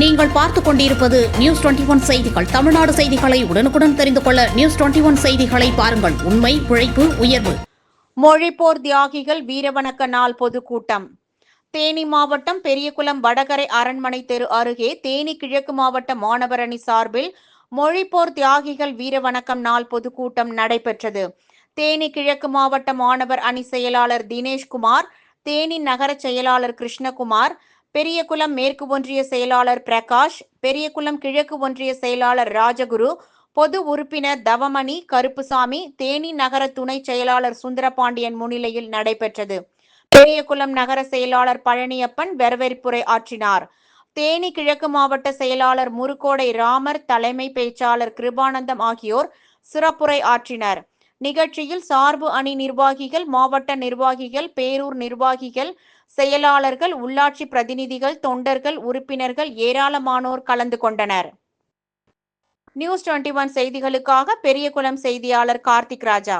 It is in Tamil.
நீங்கள் பார்த்துக் கொண்டிருப்பது நியூஸ் டுவெண்டி ஒன் செய்திகள். தமிழ்நாடு செய்திகளை உடனுக்குடன் தெரிந்து கொள்ள நியூஸ் டுவெண்டி ஒன் செய்திகளை பாருங்கள். உண்மை உழைப்பு உயர்வு. மொழிப்போர் தியாகிகள் வீரவணக்க நாள் பொதுக்கூட்டம். தேனி மாவட்டம் பெரியகுளம் வடகரை அரண்மனை தெரு அருகே தேனி கிழக்கு மாவட்ட மாணவர் அணி சார்பில் மொழிப்போர் தியாகிகள் வீரவணக்கம் நாள் பொதுக்கூட்டம் நடைபெற்றது. தேனி கிழக்கு மாவட்ட மாணவர் அணி செயலாளர் தினேஷ்குமார் தேனி நகர செயலாளர் கிருஷ்ணகுமார் பெரியகுளம் மேற்கு ஒன்றிய செயலாளர் பிரகாஷ் பெரியகுளம் கிழக்கு ஒன்றிய செயலாளர் ராஜகுரு பொது உறுப்பினர் தவமணி கருப்புசாமி தேனி நகர துணை செயலாளர் சுந்தரபாண்டியன் முன்னிலையில் நடைபெற்றது. பெரியகுளம் நகர செயலாளர் பழனியப்பன் வரவேற்புரை ஆற்றினார். தேனி கிழக்கு மாவட்ட செயலாளர் முருகோடை ராமர் தலைமை பேச்சாளர் கிருபானந்தம் ஆகியோர் சிறப்புரை ஆற்றினர். நிகழ்ச்சியில் சார்பு அணி நிர்வாகிகள் மாவட்ட நிர்வாகிகள் பேரூர் நிர்வாகிகள் செயலாளர்கள் உள்ளாட்சி பிரதிநிதிகள் தொண்டர்கள் உறுப்பினர்கள் ஏராளமானோர் கலந்து கொண்டனர். நியூஸ் டுவெண்ட்டி ஒன் செய்திகளுக்காக பெரியகுளம் செய்தியாளர் கார்த்திக் ராஜா.